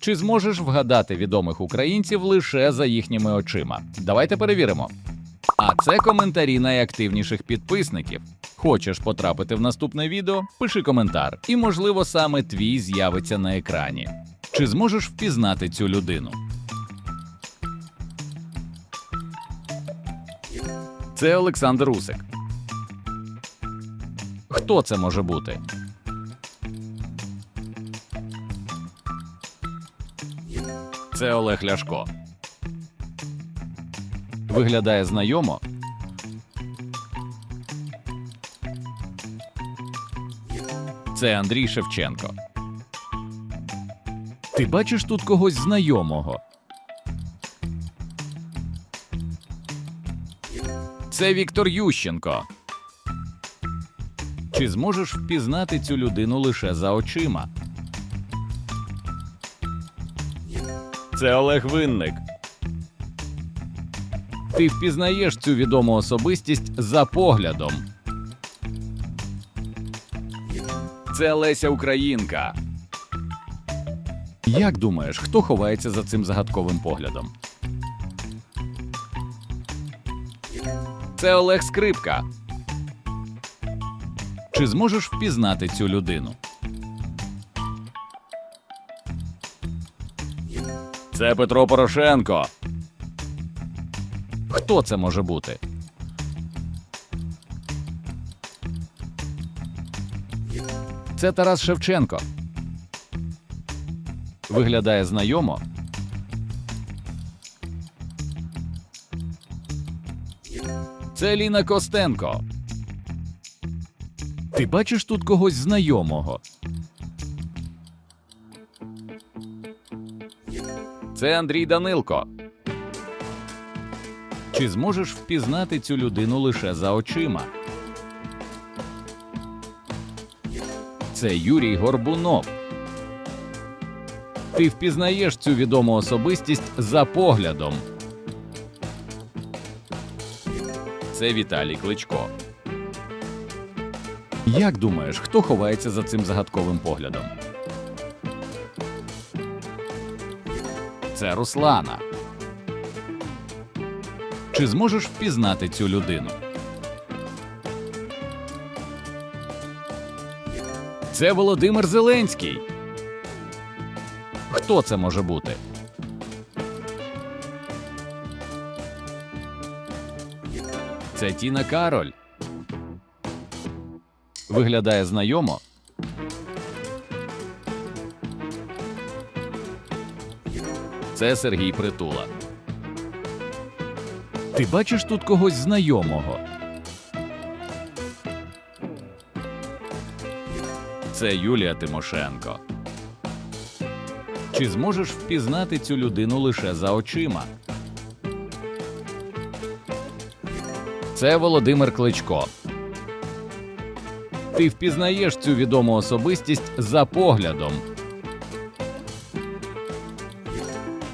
Чи зможеш вгадати відомих українців лише за їхніми очима? Давайте перевіримо. А це коментарі найактивніших підписників. Хочеш потрапити в наступне відео? Пиши коментар, і, можливо, саме твій з'явиться на екрані. Чи зможеш впізнати цю людину? Це Олександр Усик. Хто це може бути? Це Олег Ляшко. Виглядає знайомо. Це Андрій Шевченко. Ти бачиш тут когось знайомого? Це Віктор Ющенко. Чи зможеш впізнати цю людину лише за очима? Це Олег Винник. Ти впізнаєш цю відому особистість за поглядом. Це Леся Українка. Як думаєш, хто ховається за цим загадковим поглядом? Це Олег Скрипка. Чи зможеш впізнати цю людину? Це Петро Порошенко. Хто це може бути? Це Тарас Шевченко. Виглядає знайомо. Це Ліна Костенко. Ти бачиш тут когось знайомого? Це Андрій Данилко. Чи зможеш впізнати цю людину лише за очима? Це Юрій Горбунов. Ти впізнаєш цю відому особистість за поглядом. Це Віталій Кличко. Як думаєш, хто ховається за цим загадковим поглядом? Це Руслана. Чи зможеш впізнати цю людину? Це Володимир Зеленський. Хто це може бути? Це Тіна Кароль. Виглядає знайомо. Це Сергій Притула. Ти бачиш тут когось знайомого? Це Юлія Тимошенко. Чи зможеш впізнати цю людину лише за очима? Це Володимир Кличко. Ти впізнаєш цю відому особистість за поглядом.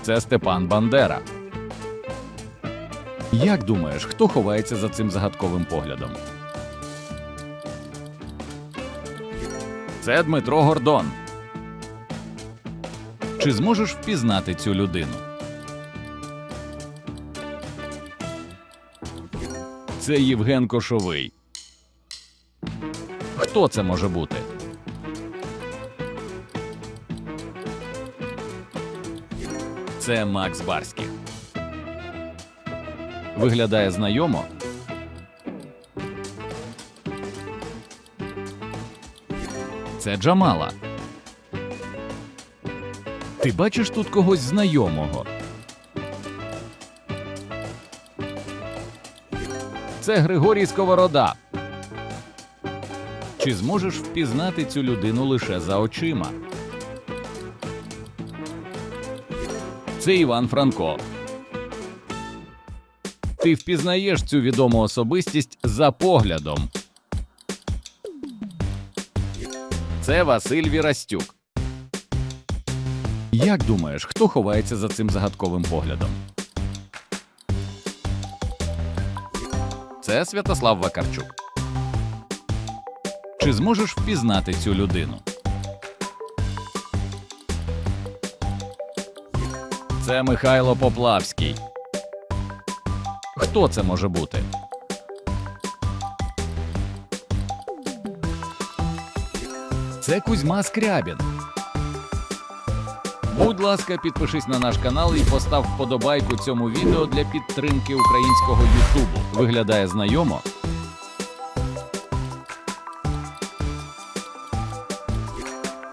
Це Степан Бандера. Як думаєш, хто ховається за цим загадковим поглядом? Це Дмитро Гордон. Чи зможеш впізнати цю людину? Це Євген Кошовий. Хто це може бути? Це Макс Барських. Виглядає знайомо. Це Джамала. Ти бачиш тут когось знайомого? Це Григорій Сковорода. Чи зможеш впізнати цю людину лише за очима? Це Іван Франко. Ти впізнаєш цю відому особистість за поглядом. Це Василь Вірастюк. Як думаєш, хто ховається за цим загадковим поглядом? Це Святослав Вакарчук. Чи зможеш впізнати цю людину? Це Михайло Поплавський. Хто це може бути? Це Кузьма Скрябін. Будь ласка, підпишись на наш канал і постав вподобайку цьому відео для підтримки українського Ютубу. Виглядає знайомо.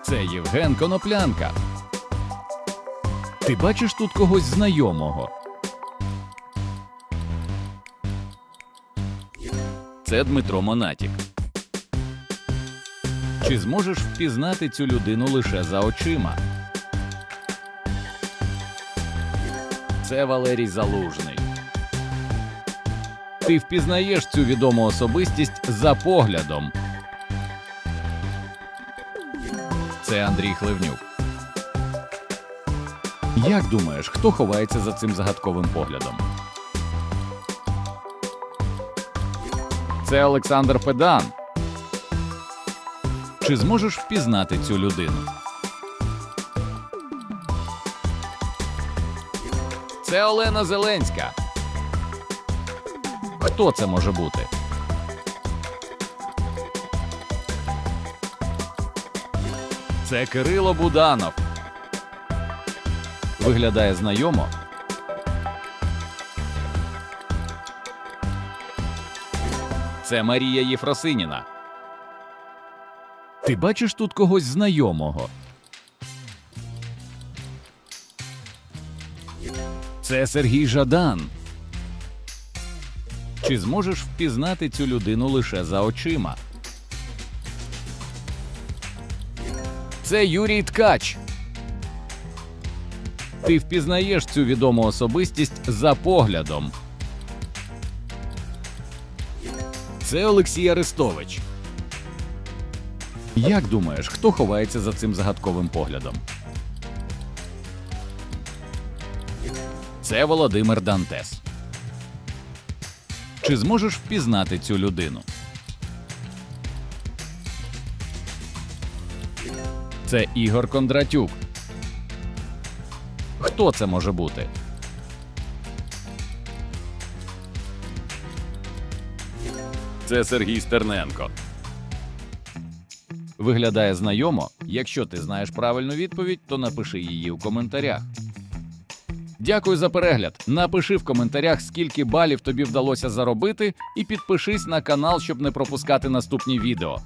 Це Євген Коноплянка. Ти бачиш тут когось знайомого? Це Дмитро Монатік. Чи зможеш впізнати цю людину лише за очима? Це Валерій Залужний. Ти впізнаєш цю відому особистість за поглядом. Це Андрій Хливнюк. Як думаєш, хто ховається за цим загадковим поглядом? Це Олександр Педан. Чи зможеш впізнати цю людину? Це Олена Зеленська. Хто це може бути? Це Кирило Буданов. Виглядає знайомо. Це Марія Єфросиніна. Ти бачиш тут когось знайомого? Це Сергій Жадан. Чи зможеш впізнати цю людину лише за очима? Це Юрій Ткач. Ти впізнаєш цю відому особистість за поглядом. Це Олексій Арестович. Як думаєш, хто ховається за цим загадковим поглядом? Це Володимир Дантес. Чи зможеш впізнати цю людину? Це Ігор Кондратюк. Хто це може бути? Це Сергій Стерненко. Виглядає знайомо. Якщо ти знаєш правильну відповідь, то напиши її у коментарях. Дякую за перегляд. Напиши в коментарях, скільки балів тобі вдалося заробити, і підпишись на канал, щоб не пропускати наступні відео.